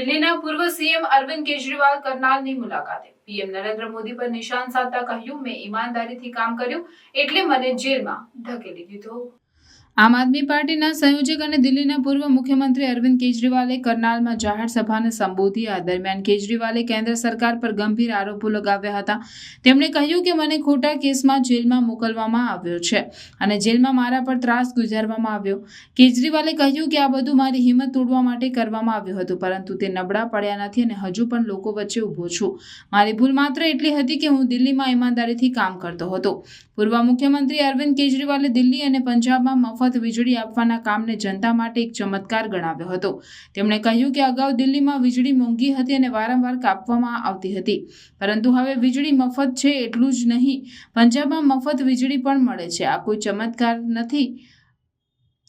દિલ્હીના પૂર્વ સીએમ અરવિંદ કેજરીવાલ કરનાલની મુલાકાતે. પીએમ નરેન્દ્ર મોદી પર નિશાન સાધતા કહ્યું, મેં ઈમાનદારીથી કામ કર્યું, એટલે મને જેલમાં ધકેલી દીધો. આમ આદમી પાર્ટીના સંયોજક અને દિલ્હીના પૂર્વ મુખ્યમંત્રી અરવિંદ કેજરીવાલે કરનાલમાં જાહેર સભાને સંબોધી. આ દરમિયાન કેજરીવાલે કેન્દ્ર સરકાર પર ગંભીર આરોપો લગાવ્યા હતા. તેમણે કહ્યું કે મને ખોટા કેસમાં જેલમાં મોકલવામાં આવ્યો છે અને જેલમાં મારા પર ત્રાસ ગુજારવામાં આવ્યો. કેજરીવાલે કહ્યું કે આ બધું મારી હિંમત તોડવા માટે કરવામાં આવ્યું હતું, પરંતુ તે નબળા પડ્યા નથી અને હજુ પણ લોકો વચ્ચે ઊભો છું. મારી ભૂલ માત્ર એટલી હતી કે હું દિલ્હીમાં ઈમાનદારીથી કામ કરતો હતો. પૂર્વ મુખ્યમંત્રી અરવિંદ કેજરીવાલે દિલ્હી અને પંજાબમાં મફત વીજળી આપવાના કામને જનતા માટે એક ચમત્કાર ગણાવ્યો હતો. તેમણે કહ્યું કે અગાઉ દિલ્હીમાં વીજળી મોંઘી હતી અને વારંવાર કાપવામાં આવતી હતી. પરંતુ હવે વીજળી મફત છે એટલું જ નહીં, પંજાબમાં મફત વીજળી પણ મળે છે. આ કોઈ ચમત્કાર નથી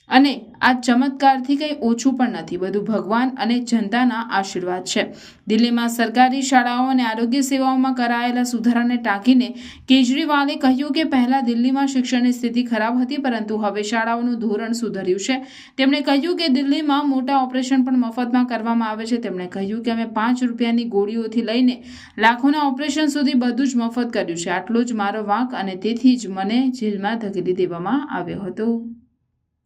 અને આ ચમત્કારથી કંઈ ઓછું પણ નથી. બધું ભગવાન અને જનતાના આશીર્વાદ છે. દિલ્હીમાં સરકારી શાળાઓ અને આરોગ્ય સેવાઓમાં કરાયેલા સુધારાને ટાંકીને કેજરીવાલે કહ્યું કે પહેલાં દિલ્હીમાં શિક્ષણની સ્થિતિ ખરાબ હતી, પરંતુ હવે શાળાઓનું ધોરણ સુધર્યું છે. તેમણે કહ્યું કે દિલ્હીમાં મોટા ઓપરેશન પણ મફતમાં કરવામાં આવે છે. તેમણે કહ્યું કે અમે પાંચ રૂપિયાની ગોળીઓથી લઈને લાખોના ઓપરેશન સુધી બધું જ મફત કર્યું છે. આટલો જ મારો વાંક અને તેથી જ મને જેલમાં ધકેલી દેવામાં આવ્યો હતો.